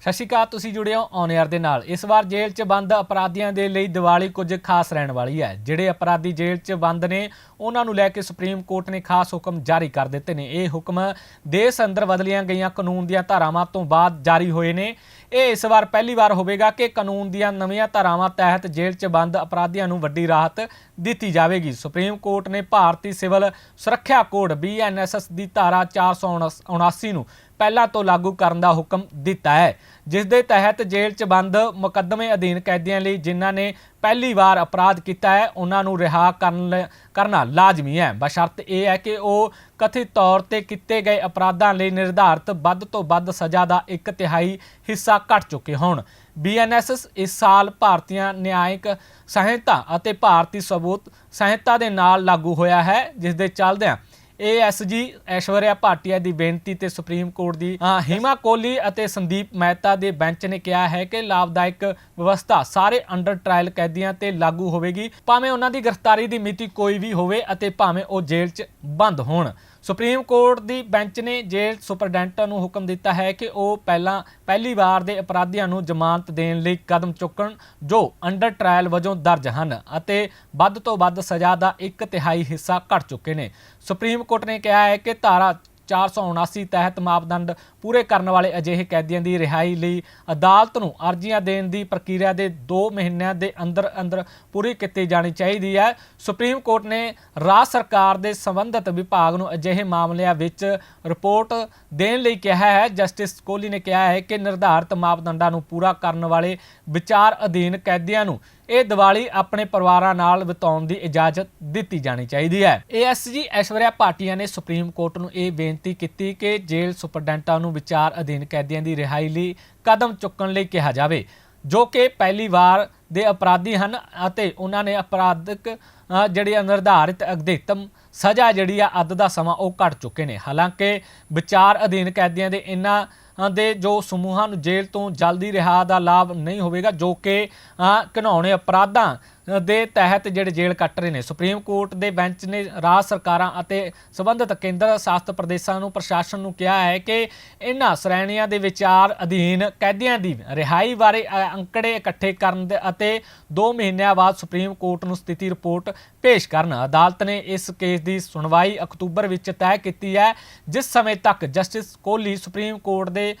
ਸਤਿ ਸ਼੍ਰੀ ਅਕਾਲ, ਤੁਸੀਂ ਜੁੜੇ ਹੋ ਔਨ 에ਅਰ ਦੇ ਨਾਲ। ਇਸ ਵਾਰ ਜੇਲ੍ਹ 'ਚ ਬੰਦ ਅਪਰਾਧੀਆਂ ਦੇ ਲਈ ਦੀਵਾਲੀ ਕੁਝ ਖਾਸ ਰਹਿਣ ਵਾਲੀ ਹੈ। ਜਿਹੜੇ ਅਪਰਾਧੀ ਜੇਲ੍ਹ 'ਚ ਬੰਦ ਨੇ, ਉਹਨਾਂ ਨੂੰ ਲੈ ਕੇ ਸੁਪਰੀਮ ਕੋਰਟ ਨੇ ਖਾਸ ਹੁਕਮ ਜਾਰੀ ਕਰ ਦਿੱਤੇ ਨੇ। ਇਹ ਹੁਕਮ ਦੇਸ਼ ਅੰਦਰ ਬਦਲੀਆਂ ਗਈਆਂ ਕਾਨੂੰਨ ਦੀਆਂ ਧਾਰਾਵਾਂ ਤੋਂ ਬਾਅਦ ਜਾਰੀ ਹੋਏ ਨੇ। ਇਹ ਇਸ ਵਾਰ ਪਹਿਲੀ ਵਾਰ ਹੋਵੇਗਾ ਕਿ ਕਾਨੂੰਨ ਦੀਆਂ ਨਵੀਆਂ ਧਾਰਾਵਾਂ ਤਹਿਤ ਜੇਲ੍ਹ 'ਚ ਬੰਦ ਅਪਰਾਧੀਆਂ ਨੂੰ ਵੱਡੀ ਰਾਹਤ ਦਿੱਤੀ ਜਾਵੇਗੀ। ਸੁਪਰੀਮ ਕੋਰਟ ਨੇ ਭਾਰਤੀ ਸਿਵਲ ਸੁਰੱਖਿਆ ਕੋਡ ਬੀਐਨਐਸਐਸ ਦੀ ਧਾਰਾ 479 ਨੂੰ ਪਹਿਲਾਂ ਤੋਂ ਲਾਗੂ ਕਰਨ ਦਾ ਹੁਕਮ ਦਿੱਤਾ ਹੈ ਜਿਸ ਦੇ ਤਹਿਤ ਜੇਲ੍ਹ 'ਚ ਬੰਦ ਮੁਕੱਦਮੇ ਅਧੀਨ ਕੈਦੀਆਂ ਲਈ ਜਿਨ੍ਹਾਂ ਨੇ ਪਹਿਲੀ ਵਾਰ ਅਪਰਾਧ ਕੀਤਾ ਹੈ, ਉਹਨਾਂ ਨੂੰ ਰਿਹਾ ਕਰਨ ਲ- ਕਰਨਾ ਲਾਜ਼ਮੀ ਹੈ। ਬਸ਼ਰਤ ਇਹ ਹੈ ਕਿ ਉਹ ਕਥਿਤ ਤੌਰ ਤੇ ਕੀਤੇ ਗਏ ਅਪਰਾਧਾਂ ਲਈ ਨਿਰਧਾਰਤ ਵੱਧ ਤੋਂ ਵੱਧ ਸਜ਼ਾ ਦਾ ਇੱਕ ਤਿਹਾਈ ਹਿੱਸਾ ਘਟ ਚੁੱਕੇ ਹੋਣ। ਬੀਐਨਐਸਐਸ ਇਸ ਸਾਲ ਭਾਰਤੀਆਂ ਨਿਆਇਕ ਸੰਹਿਤਾ ਅਤੇ ਭਾਰਤੀ ਸਬੂਤ ਸੰਹਿਤਾ ਦੇ ਨਾਲ ਲਾਗੂ ਹੋਇਆ ਹੈ ਜਿਸ ਦੇ ਚੱਲਦਿਆਂ ਏਐਸਜੀ ਐਸ਼ਵਰਿਆ ਭਾਟੀਆ ਦੀ ਬੇਨਤੀ ਤੇ ਸੁਪਰੀਮ ਕੋਰਟ ਦੀ ਅ, ਹੀਮਾ ਕੋਹਲੀ ਅਤੇ ਸੰਦੀਪ ਮਹਿਤਾ ਦੇ ਬੈਂਚ ਨੇ ਕਿਹਾ ਹੈ ਕਿ ਲਾਭਦਾਇਕ ਵਿਵਸਥਾ ਸਾਰੇ ਅੰਡਰ ਟ੍ਰਾਇਲ ਕੈਦੀਆਂ ਤੇ ਲਾਗੂ ਹੋਵੇਗੀ ਭਾਵੇਂ ਉਹਨਾਂ ਦੀ ਗ੍ਰਿਫਤਾਰੀ ਦੀ ਮਿਤੀ ਕੋਈ ਵੀ ਹੋਵੇ ਅਤੇ ਭਾਵੇਂ ਉਹ ਜੇਲ੍ਹ 'ਚ ਬੰਦ ਹੋਣ। ਸੁਪਰੀਮ ਕੋਰਟ ਦੀ ਬੈਂਚ ਨੇ ਜੇਲ੍ਹ ਸੁਪਰਡੈਂਟ ਨੂੰ ਹੁਕਮ ਦਿੱਤਾ ਹੈ ਕਿ ਉਹ ਪਹਿਲਾਂ ਪਹਿਲੀ ਵਾਰ ਦੇ ਅਪਰਾਧੀਆਂ ਨੂੰ ਜ਼ਮਾਨਤ ਦੇਣ ਲਈ ਕਦਮ ਚੁੱਕਣ, ਜੋ ਅੰਡਰ ਟ੍ਰਾਇਲ ਵਜੋਂ ਦਰਜ ਹਨ ਅਤੇ ਵੱਧ ਤੋਂ ਵੱਧ ਸਜ਼ਾ ਦਾ ਇੱਕ ਤਿਹਾਈ ਹਿੱਸਾ ਘਟ ਚੁੱਕੇ ਨੇ। ਸੁਪਰੀਮ ਕੋਰਟ ਨੇ ਕਿਹਾ ਹੈ ਕਿ ਧਾਰਾ 479 ਤਹਿਤ ਮਾਪਦੰਡ ਪੂਰੇ ਕਰਨ ਵਾਲੇ ਅਜਿਹੇ ਕੈਦੀਆਂ ਦੀ ਰਿਹਾਈ ਲਈ ਅਦਾਲਤ ਨੂੰ ਅਰਜ਼ੀਆਂ ਦੇਣ ਦੀ ਪ੍ਰਕਿਰਿਆ ਦੇ 2 ਮਹੀਨਿਆਂ ਦੇ ਅੰਦਰ ਅੰਦਰ ਪੂਰੀ ਕੀਤੀ ਜਾਣੀ ਚਾਹੀਦੀ ਹੈ। ਸੁਪਰੀਮ ਕੋਰਟ ਨੇ ਰਾਜ ਸਰਕਾਰ ਦੇ ਸੰਬੰਧਿਤ ਵਿਭਾਗ ਨੂੰ ਅਜਿਹੇ ਮਾਮਲਿਆਂ ਵਿੱਚ ਰਿਪੋਰਟ ਦੇਣ ਲਈ ਕਿਹਾ ਹੈ। ਜਸਟਿਸ ਕੋਹਲੀ ਨੇ ਕਿਹਾ ਹੈ ਕਿ ਨਿਰਧਾਰਤ ਮਾਪਦੰਡਾਂ ਨੂੰ ਪੂਰਾ ਕਰਨ ਵਾਲੇ ਵਿਚਾਰ ਅਧੀਨ ਕੈਦੀਆਂ ਨੂੰ ਇਹ ਦੀਵਾਲੀ ਆਪਣੇ ਪਰਿਵਾਰਾਂ ਨਾਲ ਬਿਤਾਉਣ ਦੀ ਇਜਾਜ਼ਤ ਦਿੱਤੀ ਜਾਣੀ ਚਾਹੀਦੀ ਹੈ। ਏਐਸਜੀ ਐਸ਼ਵਰਿਆ ਭਾਟੀਆ ਨੇ ਸੁਪਰੀਮ ਕੋਰਟ ਨੂੰ ਇਹ ਬੇਨਤੀ ਕੀਤੀ ਕਿ ਜੇਲ੍ਹ ਸੁਪਰਡੈਂਟਾਂ ਨੂੰ ਵਿਚਾਰ ਅਧੀਨ ਕੈਦੀਆਂ ਦੀ ਰਿਹਾਈ ਲਈ ਕਦਮ ਚੁੱਕਣ ਲਈ ਕਿਹਾ ਜਾਵੇ ਜੋ ਕਿ ਪਹਿਲੀ ਵਾਰ ਦੇ ਅਪਰਾਧੀ ਹਨ ਅਤੇ ਉਹਨਾਂ ਨੇ ਅਪਰਾਧਿਕ ਅ, ਜਿਹੜੀ ਨਿਰਧਾਰਿਤ ਅਧਿਕਤਮ ਸਜ਼ਾ ਜਿਹੜੀ ਆ ਅੱਧ ਦਾ ਸਮਾਂ ਉਹ ਘਟ ਚੁੱਕੇ ਨੇ। ਹਾਲਾਂਕਿ ਵਿਚਾਰ ਅਧੀਨ ਕੈਦੀਆਂ ਦੇ ਇਹਨਾਂ ਦੇ ਜੋ ਸਮੂਹਾਂ ਨੂੰ ਜੇਲ੍ਹ ਤੋਂ ਜਲਦੀ ਰਿਹਾ ਦਾ ਲਾਭ ਨਹੀਂ ਹੋਵੇਗਾ ਜੋ ਕਿ ਅ, ਘਿਨਾਉਣੇ ਅਪਰਾਧਾਂ ਦੇ ਤਹਿਤ ਜਿਹੜੇ ਜੇਲ੍ਹ ਕੱਟ ਰਹੇ ਨੇ, ਸੁਪਰੀਮ ਕੋਰਟ ਦੇ ਬੈਂਚ ਨੇ ਰਾਜ ਸਰਕਾਰਾਂ ਅਤੇ ਸਬੰਧਤ ਕੇਂਦਰ ਸ਼ਾਸਤ ਪ੍ਰਦੇਸ਼ਾਂ ਨੂੰ, ਪ੍ਰਸ਼ਾਸਨ ਨੂੰ ਕਿਹਾ ਹੈ ਕਿ ਇਹਨਾਂ ਸ਼੍ਰੇਣੀਆਂ ਦੇ ਵਿਚਾਰ ਅਧੀਨ ਕੈਦੀਆਂ ਦੀ ਰਿਹਾਈ ਬਾਰੇ ਅੰਕੜੇ ਇਕੱਠੇ ਕਰਨ ਦੇ ਅਤੇ 2 ਮਹੀਨਿਆਂ ਬਾਅਦ ਸੁਪਰੀਮ ਕੋਰਟ ਨੂੰ ਸਥਿਤੀ ਰਿਪੋਰਟ ਪੇਸ਼ ਕਰਨ। ਅਦਾਲਤ ਨੇ ਇਸ ਕੇਸ ਦੀ ਸੁਣਵਾਈ ਅਕਤੂਬਰ ਵਿੱਚ ਤੈਅ ਕੀਤੀ ਹੈ, ਜਿਸ ਸਮੇਂ ਤੱਕ ਜਸਟਿਸ ਕੋਹਲੀ ਸੁਪਰੀਮ ਕੋਰਟ ਦੇ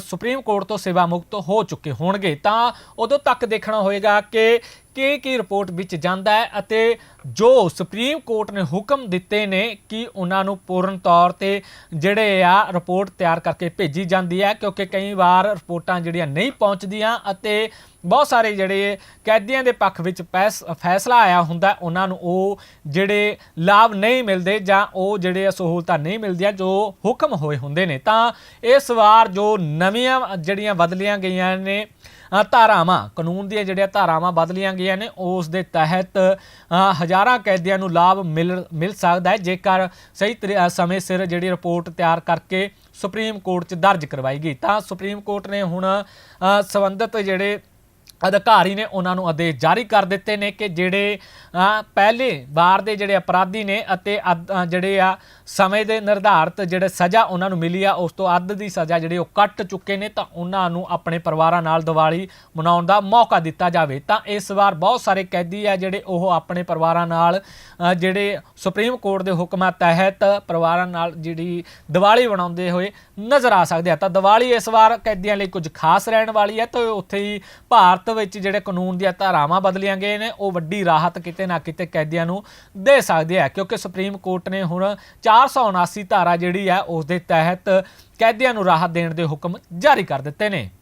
ਸੁਪਰੀਮ ਕੋਰਟ ਤੋਂ ਸੇਵਾ ਮੁਕਤ ਹੋ ਚੁੱਕੇ ਹੋਣਗੇ। ਤਾਂ ਉਦੋਂ ਤੱਕ ਦੇਖਣਾ ਹੋਏਗਾ ਕਿ ਕੀ ਕੀ ਰਿਪੋਰਟ ਵਿੱਚ ਜਾਂਦਾ ਹੈ ਅਤੇ ਜੋ ਸੁਪਰੀਮ ਕੋਰਟ ਨੇ ਹੁਕਮ ਦਿੱਤੇ ਨੇ ਕਿ ਉਹਨਾਂ ਨੂੰ ਪੂਰਨ ਤੌਰ ਤੇ ਜਿਹੜੇ ਆ ਰਿਪੋਰਟ ਤਿਆਰ ਕਰਕੇ ਭੇਜੀ ਜਾਂਦੀ ਹੈ, ਕਿਉਂਕਿ ਕਈ ਵਾਰ ਰਿਪੋਰਟਾਂ ਜਿਹੜੀਆਂ ਨਹੀਂ ਪਹੁੰਚਦੀਆਂ ਅਤੇ ਬਹੁਤ ਸਾਰੇ ਜਿਹੜੇ ਕੈਦੀਆਂ ਦੇ ਪੱਖ ਵਿੱਚ ਪੈਸ- ਫੈਸਲਾ ਆਇਆ ਹੁੰਦਾ ਉਹਨਾਂ ਨੂੰ ਉਹ ਜਿਹੜੇ ਲਾਭ ਨਹੀਂ ਮਿਲਦੇ ਜਾਂ ਉਹ ਜਿਹੜੇ ਸਹੂਲਤਾਂ ਨਹੀਂ ਮਿਲਦੀਆਂ ਜੋ ਹੁਕਮ ਹੋਏ ਹੁੰਦੇ ਨੇ। ਤਾਂ ਇਸ ਵਾਰ ਜੋ ਨਵੀਆਂ ਜਿਹੜੀਆਂ ਬਦਲੀਆਂ ਗਈਆਂ ਨੇ ਧਾਰਾਵਾਂ ਕਾਨੂੰਨ ਦੀਆਂ ਜਿਹੜੀਆਂ ਧਾਰਾਵਾਂ ਬਦਲੀਆਂ ਗਈਆਂ ਨੇ ਉਸ ਦੇ ਤਹਿਤ ਹਜ਼ਾਰਾਂ ਕੈਦੀਆਂ ਨੂੰ ਲਾਭ ਮਿਲ ਮਿਲ ਸਕਦਾ ਹੈ। ਜੇਕਰ ਸਹੀ ਤਰੀ- ਸਮੇਂ ਸਿਰ ਜਿਹੜੀ ਰਿਪੋਰਟ ਤਿਆਰ ਕਰਕੇ ਸੁਪਰੀਮ ਕੋਰਟ 'ਚ ਦਰਜ ਕਰਵਾਈ ਗਈ ਤਾਂ ਸੁਪਰੀਮ ਕੋਰਟ ਨੇ ਹੁਣ ਅ, ਸੰਬੰਧਿਤ ਜਿਹੜੇ ਅਧਿਕਾਰੀ ਨੇ ਉਹਨਾਂ ਨੂੰ ਆਦੇਸ਼ ਜਾਰੀ ਕਰ ਦਿੱਤੇ ਨੇ ਕਿ ਜਿਹੜੇ ਪਹਿਲੇ ਵਾਰ ਦੇ ਜਿਹੜੇ ਅਪਰਾਧੀ ਨੇ ਅਤੇ ਅੱਧ- ਜਿਹੜੇ ਆ ਸਮੇਂ ਦੇ ਨਿਰਧਾਰਤ ਜਿਹੜੇ ਸਜ਼ਾ ਉਹਨਾਂ ਨੂੰ ਮਿਲੀ ਆ, ਉਸ ਤੋਂ ਅੱਧ ਦੀ ਸਜ਼ਾ ਜਿਹੜੀ ਉਹ ਕੱਟ ਚੁੱਕੇ ਨੇ, ਤਾਂ ਉਹਨਾਂ ਨੂੰ ਆਪਣੇ ਪਰਿਵਾਰਾਂ ਨਾਲ ਦੀਵਾਲੀ ਮਨਾਉਣ ਦਾ ਮੌਕਾ ਦਿੱਤਾ ਜਾਵੇ। ਤਾਂ ਇਸ ਵਾਰ ਬਹੁਤ ਸਾਰੇ ਕੈਦੀ ਆ ਜਿਹੜੇ ਉਹ ਆਪਣੇ ਪਰਿਵਾਰਾਂ ਨਾਲ ਜਿਹੜੇ ਸੁਪਰੀਮ ਕੋਰਟ ਦੇ ਹੁਕਮਾਂ ਤਹਿਤ ਪਰਿਵਾਰਾਂ ਨਾਲ ਜਿਹੜੀ ਦੀਵਾਲੀ ਮਨਾਉਂਦੇ ਹੋਏ ਨਜ਼ਰ ਆ ਸਕਦੇ ਆ। ਤਾਂ ਦੀਵਾਲੀ ਇਸ ਵਾਰ ਕੈਦੀਆਂ ਲਈ ਕੁਝ ਖਾਸ ਰਹਿਣ ਵਾਲੀ ਹੈ, ਤਾਂ ਉੱਥੇ ਹੀ ਭਾਰਤ ਵਿੱਚ ਜਿਹੜੇ ਕਾਨੂੰਨ ਦੀਆਂ ਧਾਰਾਵਾਂ ਬਦਲੀਆਂ ਗਏ ਨੇ, ਉਹ ਵੱਡੀ ਰਾਹਤ ਕਿਤੇ ਨਾ ਕਿਤੇ ਕੈਦੀਆਂ ਨੂੰ ਦੇ ਸਕਦੇ ਆ ਕਿਉਂਕਿ ਸੁਪਰੀਮ ਕੋਰਟ ਨੇ ਹੁਣ 479 ਧਾਰਾ ਜਿਹੜੀ ਹੈ, ਉਸ ਦੇ ਤਹਿਤ ਕੈਦੀਆਂ ਨੂੰ ਰਾਹਤ ਦੇਣ ਦੇ ਹੁਕਮ ਜਾਰੀ ਕਰ ਦਿੱਤੇ ਨੇ।